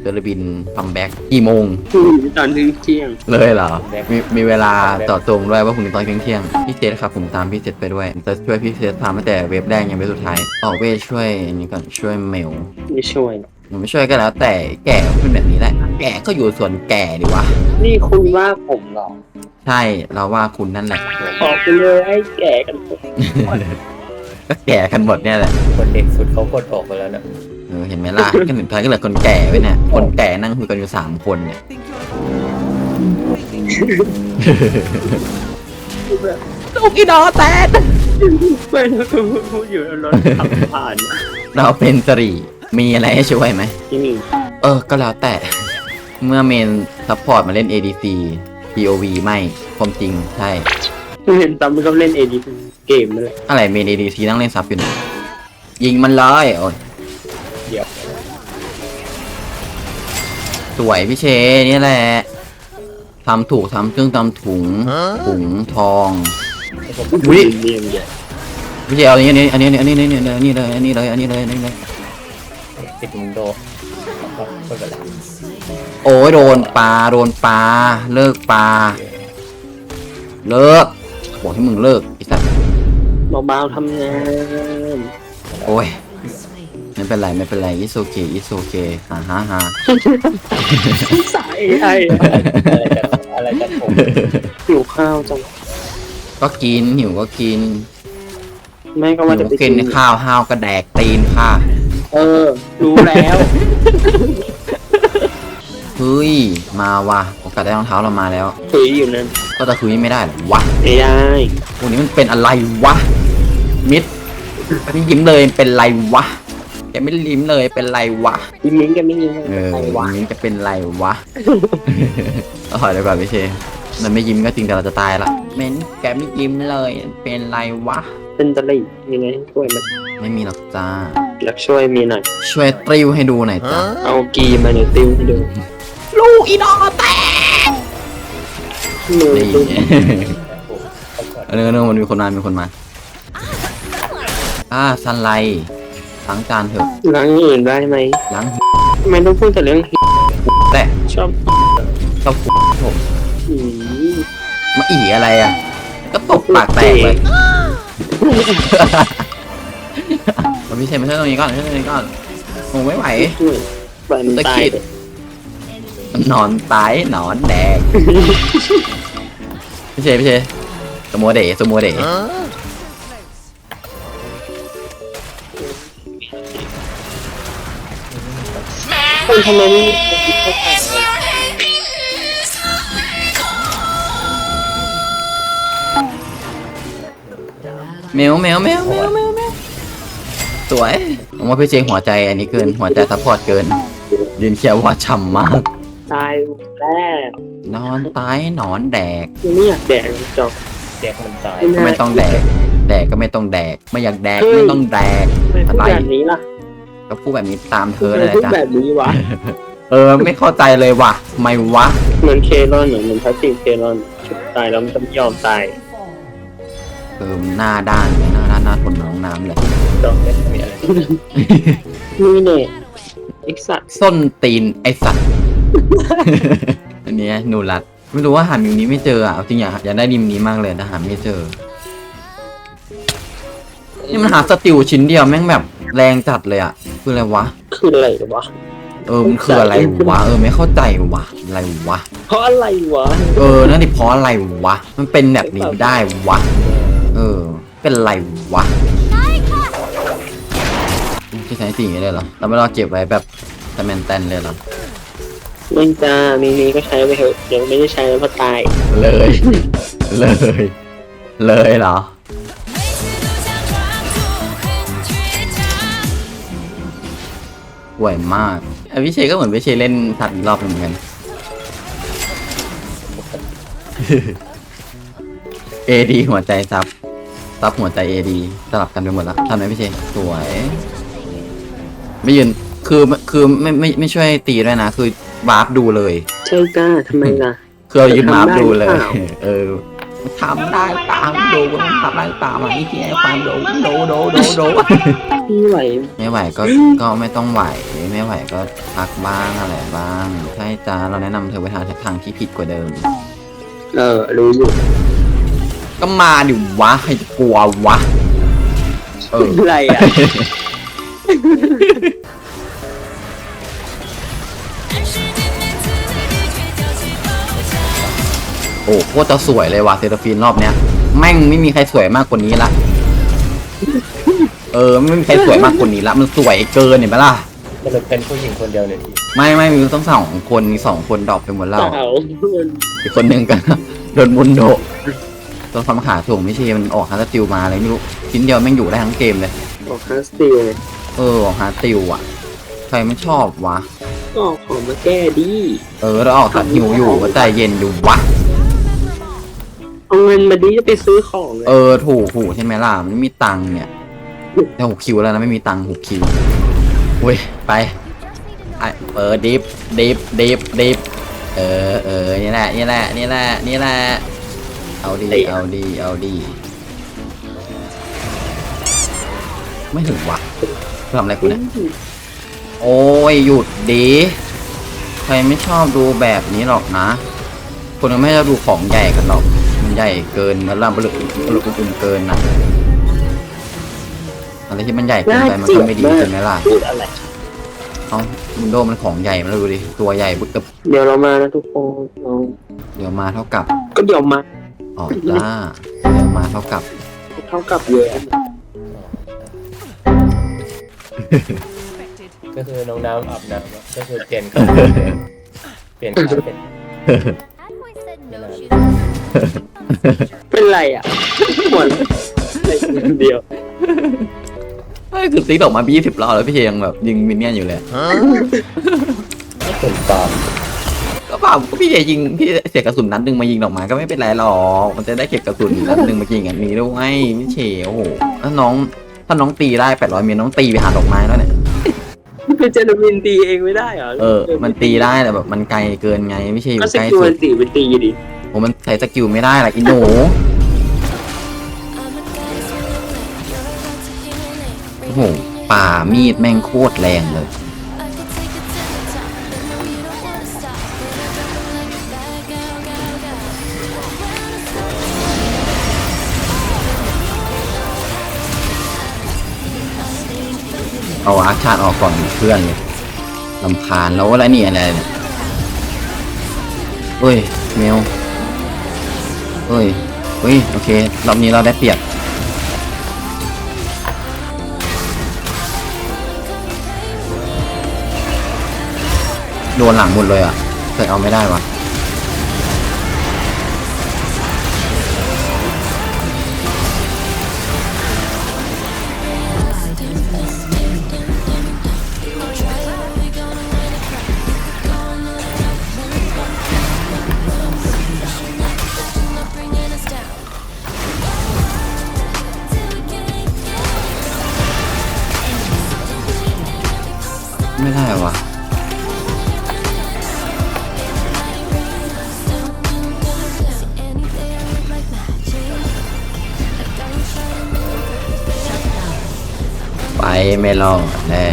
เจอร์บินคัมแบ็กกี่โมง ตอนเที่ยง เลยเหรอ มีมีเวลาต่อตรงด้วยว่าพรุ่งนี้ตอนเที่ยงๆพี่เจษครับผมตามพี่เจษไปด้วยผมจะช่วยพี่เจษทำตั้งแต่เว็บแรกยังเว็บสุดท้ายออกเวทช่วยอันนี้ก่อนช่วยเมลไม่ช่วย ผมไม่ช่วยก็แล้วแต่แก่ก็เป็นแบบนี้แหละ แก่ก็อยู่ส่วนแก่ดีวะนี่คุณว่าผมเหรอ ใช่เราว่าคุณนั่นแหละออกไปเลยให้แก่กันหมดก็แก่กันหมดเนี่ยแหละคนเด็กสุดเขากดออกไปแล้วนะ เออเห็นไหมล่ะ ก็ถึงท้ายก็เหลือคนแก่ไว้เนี่ย คนแก่นั่งคุยกันอยู่สามคนเนี่ย ลูกอีดอแตนไม่รู้พูดอยู่แล้วรถขับผ่านเราเป็นสรีมีอะไรให้ช่วยไหม ที่นี่เออ ก็แล้วแต่ เมื่อเมนซัพพอร์ตมาเล่น ADC POV ไม่ความจริงใช่ เห็นตอนมันก็เล่นเอดีเกมนั่นแหละอะไรเมน ADC นั่งเล่นซับอยู่นะยิงมันเลยโอ้ย เดี๋ยวสวยพี่เชนี่แหละทำถูกทำเครื่องทำถุงถุงทองอุ๊ยเรียนใหญ่พี่เชเอาอันนี้อันนี้อันนี้อันนี้อันนี้เลยอันนี้เลยอันนี้เลยอันนี้เลยปิดมุงโดก็ไม่เป็นไรโอ้ยโดนปลาโดนปลาเลิกปลาเลิกบอกให้มึงเลิกไอ้สัตว์เบาๆทำงานโอ้ย ไม่เป็นไรไม่เป็นไรอิโซเกอิโซเกฮ่าฮ่าฮ่าสายไอ้อะไรจะอะไรจะผมหิวข้าวจังก็กินหิวก็กินแม่ก็หิว่าจะวไปกินข้าวห้าวก็แดกตีนค่ะเออ รู้แล้ว เฮ้ยมาว่ะโอกาสได้รองเท้าเรามาแล้ว คุยอยู่นั่นก็จะคุยไม่ได้เหรอวะไม่ได้พวกนี้มันเป็นอะไรวะมิดไม่ยิ้มเลยเป็นไรวะแกไม่ยิ้มเลยเป็นไรวะยิ้มมิ้งกันไม่ยิ้มเออใครวะยิ้มจะเป็นไรวะ เอาถอยดีกว่าพี่เชมันไม่ยิ้มก็จริงแต่เราจะตายละเม้นแกไม่ยิ้มเลย เป็นไรวะ เป็นตะลิ่งยังไงช่วยมันไม่มีหรอกจ้า รักช่วยมีหน่อย ช่วยตริวให้ดูหน่อยจ้าเอากีมาในติ้วให้ดูลูกอีดอแตกมือนี่ตุ้มเออเออมันมีคนมา มีคนมา อ่าซันไล ล้างจานเถอะล้างอื่นได้ไหมล้างทำไมต้องพูดแต่เรื่องแต่ชอบชอบผมผีมาอีอะไรอะ ก็ตบปากแตกเลยเราพี่เชนมาช่วยตรงนี้ก่อนช่วยตรงนี้ก่อนโอ้ไม่ไหวช่วยปล่อยมันตายตะขิดนอนตายหนอนแดกพี่เชพี่เชสมัวเด๋สมัวเด๋ คนทำไมไม่มีแมวแมวแมวแมวแมวแมวสวย ผมว่าพี่เชหัวใจอันนี้เกิน หัวใจซัพพอร์ตเกิน ยืนเคียวว่าฉ่ำมาก ตายแล้วนอนตายหนอนแดกยังไม่อยากแดกจอกแจ็คมันตายก็ไม่ต้องแดก แดกก็ไม่ต้องแดก ไม่อยากแดกไม่ต้องแดก ไม่พูดแบบนี้ล่ะ ก็พูดแบบนี้ตามเธอทำเลไมยพูดจ้ะแบบนี้วะ เออ ไม่เข้าใจเลยว่ะไม่วะ เหมือนเครอนเหมือนเหมือนพลาสติกเครอนตายแล้วมันจะไม่ยอมตายเออหน้าด้านหน้าด้านหน้าทนน้องน้ำเลย จอกไม่มีอะไรนี่เนี่ยไอสัตว์ส้นตีนไอสัตว์ อันเนี้ยหนูรัด ไม่รู้ว่าหามิมนี้ไม่เจออะเอาจริงอยากอยากได้มิมนี้มากเลยแต่หาไม่เจอ นี่มันหาสติลชิ้นเดียวแม่งแบบ แรงจัดเลยอะ คืออะไรวะ คืออะไรวะ เออมันคืออะไรวะ เออไม่เข้าใจวะอะไรวะ เพราะอะไรวะ เออ นั่นดิเพราะอะไรวะ มันเป็นแบบนี้ได้วะ เออ เป็นไรวะที่ใช้สีอย่างนี้เลยเหรอเราไม่รอเก็บไว้แบบสแมนแตนเลยเหรอไม่จ้ามีนี้ก็ใช้ไปเถอะยังไม่ได้ใช้แล้วเพราะตาย เลย เลย เลยเหรอ ห่วยมากไอวิเชยก็เหมือนวิเชยเล่นทัดอีกรอบหนึ่งเหมือนกัน เอดีหัวใจซับซับหัวใจเอดีสลับกันไปหมดแล้วทำไหมพี่เชยสวย ไม่ยืนคือคือไม่ไม่ไม่ช่วยตีด้วยนะ คือวาร์ปดูเลย ใช่จ้าทำไมล่ะ คือเรายืนมาร์ปดูเลยทำได้หรือเปล่าเออ ทำได้ตามโดนทำได้ตามอ้เหี้ความดโดโดโดโดพี่ไหวไม่ไหวก็ก็ไม่ต้องไหวไม่ไหวก็พักบ้างอะไรบ้างใช่จ้าเราแนะนำเธอไปทางทางที่ผิดกว่าเดิม เออรู้อยู่ก็มาดิวะใครจะกลัววะเอออะไรอะ โอ้โคตรจะสวยเลยว่ะเซราฟีนรอบเนี้ยแม่งไม่มีใครสวยมากกว่านี้ละเออไม่มีใครสวยมากกว่านี้ละมันสวยเกินเห็นไหมล่ะสรุปเป็นผู้หญิงคนเดียวเนี่ยที่ไม่ไม่มีต้องสองคนมีสองคนดรอปไปหมดแล้วสาวอีกคนหนึ่งกันโดนมุนโดตัวคำขาถ่วงไม่ใช่มันออกฮาร์ดสติลมาอะไรไม่รู้ชิ้นเดียวแม่งอยู่ได้ทั้งเกมเลยออกคาสติลเลยเออออกฮาร์ดสติลอะใครไม่ชอบวะก็ออกของมาแก้ดี เออแล้วออกสัตว์หิวอยู่ก็ใจเย็นอยู่วะ เอาเงินมาดีจะไปซื้อของเลยเออถูกถูกใช่ไหมล่ะมันไม่มีตังค์เนี่ยแต่หกคิวแล้วนะไม่มีตังค์หกคิวอุ้ยไปไอเปิดดิฟดิฟดิฟดิฟเออเออนี่แหละนี่แหละนี่แหละนี่แหละเอาดีเอาดีเอาดีไม่ถึงวะทำอะไรกูเนี่ยโอ้ยหยุดดีใครไม่ชอบดูแบบนี้หรอกนะ คนก็ไม่ชอบดูของใหญ่กันหรอกมัน ใหญ่เกินมันล่ำบลึกบลึกอุ่นเกินนะอะไรที่มันใหญ่เกินไปมันก็ไม่ดีใช่ไหมล่ะพูดอะไรเอาวินโดว์มันของใหญ่มาดูดิตัวใหญ่บึกกับเดี๋ยวเรามานะทุกคนเดี๋ยวมาเท่ากับ ก็เดี๋ยวมาออกจ้าเดี๋ยวมาเท่ากับ เท่ากับเยอะก็คือน้องน้ำอาบน้ำก็คือเปลี่ยนเปลี่ยนขาเป็น เป็นไรอะหมดอะไรเดียวเฮ้ยคือติ๊กออกมาบี้สิบรอบแล้วพี่เชยังแบบยิงมินเนี่ยนอยู่เลยเป็นฟาร์มก็เปล่าก็พี่เชยิงพี่เสียกระสุนนัดหนึ่งมายิงดอกไม้ก็ไม่เป็นไรหรอกมันจะได้เก็บกระสุนนัดหนึ่งมายิงอย่างนี้ด้วยพี่เชโอ้โหถ้าน้องถ้าน้องตีได้แปดร้อยเมตรน้องตีไปหาดอกไม้แล้วเนี่ยเป็นเจนมินตีเองไม่ได้เหรอเออ มันตีได้แต่แบบมันไกลเกินไงไม่ใช่อยู่ก็สใกล้กิลสุมัดนตีไปตีดิ ผมมันใช้สกิลไม่ได้หรอกอีหนูโอ้โหป่ามีดแม่งโคตรแรงเลยเอาอาชาร์ดออกก่อนเพื่อนเลยลำคาญแล้วอะไรนี่อะไรเนี่ยเฮ้ยเมล เฮ้ยเฮ้ยโอเครอบนี้เราได้เปรียบโดนหลังหมดเลยอะเคยเอาไม่ได้วะ ไปไม่รอดแน่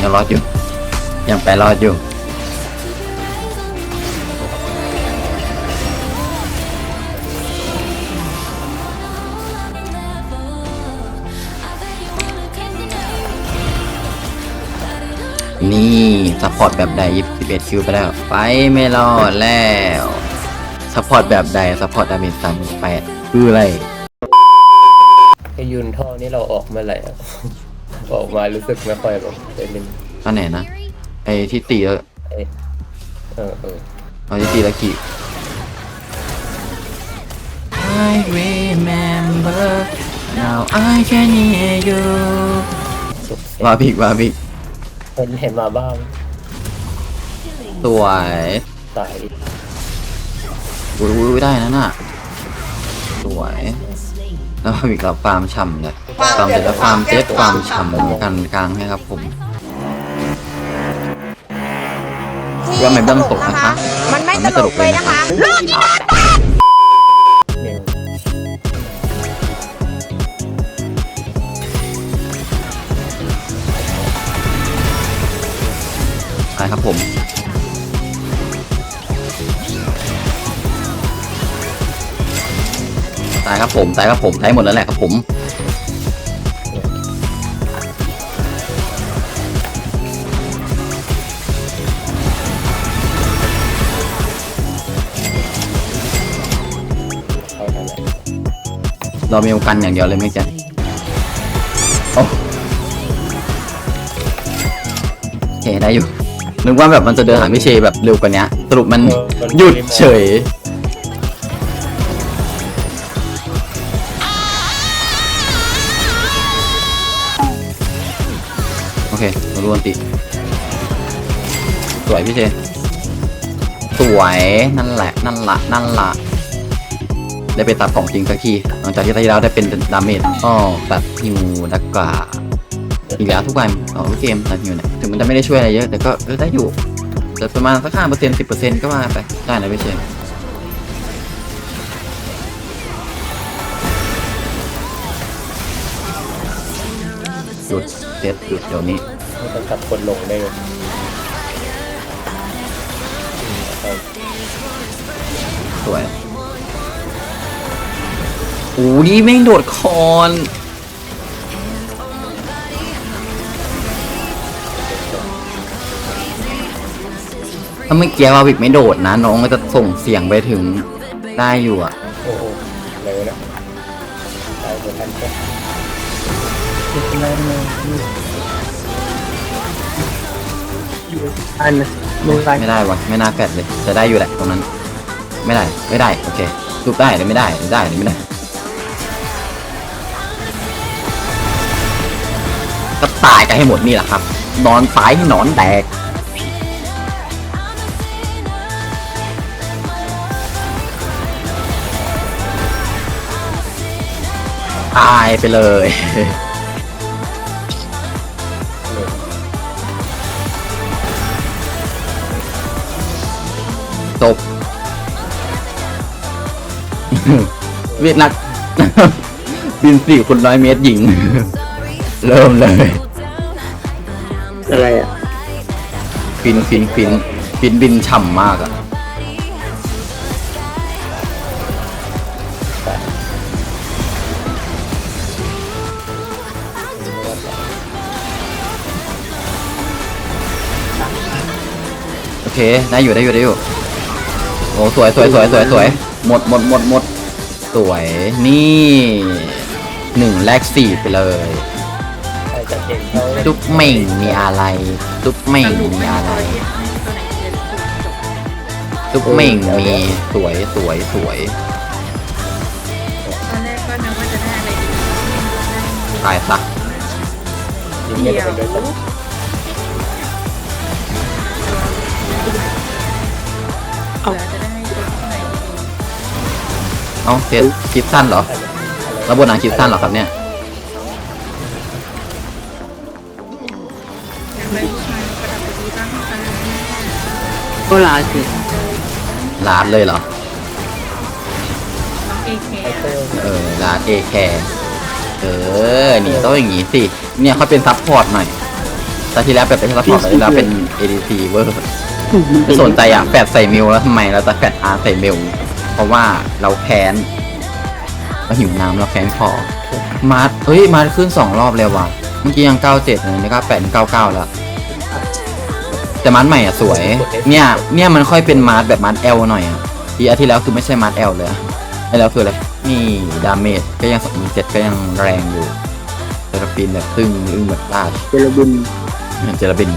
ยังรอดอยู่ ยังไปรอดอยู่ นี่ซัพพอร์ตแบบใด21คิวไปแล้ว ไปไม่รอดแล้วซัพพอร์ตแบบใดซัพพอร์ตดาเมจ38คืออะไรไอยุนท่อนี่เราออกเมื่อไหร่อะ ออกมารู้สึกไม่ค่อยแบบได้เล่นอันไหนนะ ไอ้ที่ตีแล้วไอเออเออเอาที่ตีแล้วกี่ I remember now I can hear you สุกเสร็จวาบิกวาบิก เห็นเห็นมาบ้างสวยตายดิอุ้ยอุ้ยได้นะน่ะ สวย แล้วพาวิกเราฟาร์มฉ่ำเลยฟาร์มเสร็จแล้วฟาร์มเจ็ดฟาร์มฉ่ำกันกลางให้ครับผมที่ว่ามันเริ่มตกนะคะมันไม่มันตไม่ลตลกกเลเลยยนะคะเนี่ย ตายครับผมตายครับผมตายหมดแล้วแหละครับผมเข้าทางไหนเรามีโอกาสอย่างเดียวเลยไม่แจ๊โอ้โอเคได้อยู่นึกว่าแบบมันจะเดินหาพี่เชยแบบเร็วกว่านี้สรุปมันหยุดเฉย มาดูอันติสวยพี่เชยสวยนั่นแหละ นั่นละนั่นละได้ไปตัดของจริงสักทีหลังจากที่ที่แล้วได้เป็นดาเมจก็ตัดฮิวดักกาอีกแล้วทุกวันอ๋อทุกเกมตัดฮิวเนี่ยถึงมันจะไม่ได้ช่วยอะไรเยอะแต่ก็เออได้อยู่แต่ประมาณสักห้าเปอร์เซ็นต์สิบเปอร์เซ็นต์ก็ว่าไปได้นะพี่เชนหยุดเซตหยุดเดี๋ยวนี้ ไม่ต้องตัดคนลงได้เลยอืมเอาสวยโอ้นี่แม่งโดดคอนถ้าเมื่อกี้วาวิกไม่โดดนะ น้องก็จะส่งเสียงไปถึงได้อยู่อะ โอ้โหเลยนะตายไปทันแค่ อันมึงไรไม่ได้วะไม่น่าแฟดเลยจะได้อยู่แหละตรงนั้น ไม่ได้ไม่ได้โอเครูปได้หรือไม่ได้หรือได้หรือไม่ได้ก็ตายกันให้หมดนี่แหละครับ นอนตายให้หนอนแตกตายไปเลย เวียดนักบินสี่คุณร้อยเมตรหญิง เริ่มเลย อะไรอะฟินฟินฟินฟินบินฉ่ำมากอะโอเคได้อยู่ได้อยู่ได้อยู่โอ้สวยสวยสวยสวยสวยหมดหมดหมดหมด สวยนี่หนึ่งแลกสี่ไปเลยใครจะเก่งเขาซุปเหม่งมีอะไรซุปเหม่งมีอะไรซุปเหม่งมีสวยสวยสวยตอนแรกก็นึกว่าจะได้อะไรดีตายซะยิงเดี๋กัยนวไปด้วยกันเผื่อจะได้ตัวไหน เอ้าเซตคลิปสั้นเหรอแล้วบนหนังคลิปสั้นเหรอครับเนี่ยอยากได้ผู้ชายประดับประดีบ้างค่ะก็ลาสิลาดเลยเหรอน้องเอเคไอเตอร์เออลาดเอแคร์เออนี่ต้องอย่างงี้สิเนี่ยเขาเป็นซัพพอร์ตหน่อยแต่ที่แล้วแบบเป็นซัพพอร์ตแต่ที่แล้วเป็น ADC เวอร์ไม่สนใจอะแฟดใส่มิวแล้วทำไมเราจะแฟดอาร์ใส่มิว เพราะว่าเราแค้นเราหิวน้ำเราแค้นพอมาร์ทเฮ้ย มาร์ทขึ้นสองรอบเลยว่ะ เมื่อกี้ยังเก้าเจ็ดเลยนี่ก็แปดเก้าเก้าแล้ว แต่มาร์ทใหม่อะสวย เนี่ย เนี่ยมันค่อยเป็นมาร์ทแบบมาร์ทเอลหน่อยอะทีอาทิตย์แล้วคือไม่ใช่มาร์ทเอลเลยอะไอ้แล้วคืออะไร นี่ดาเมจก็ยังสองเจ็ดก็ยังแรงอยู่แต่กระปีนแบบตึงอึ้งแบบลาดเจลบินเจลาบิน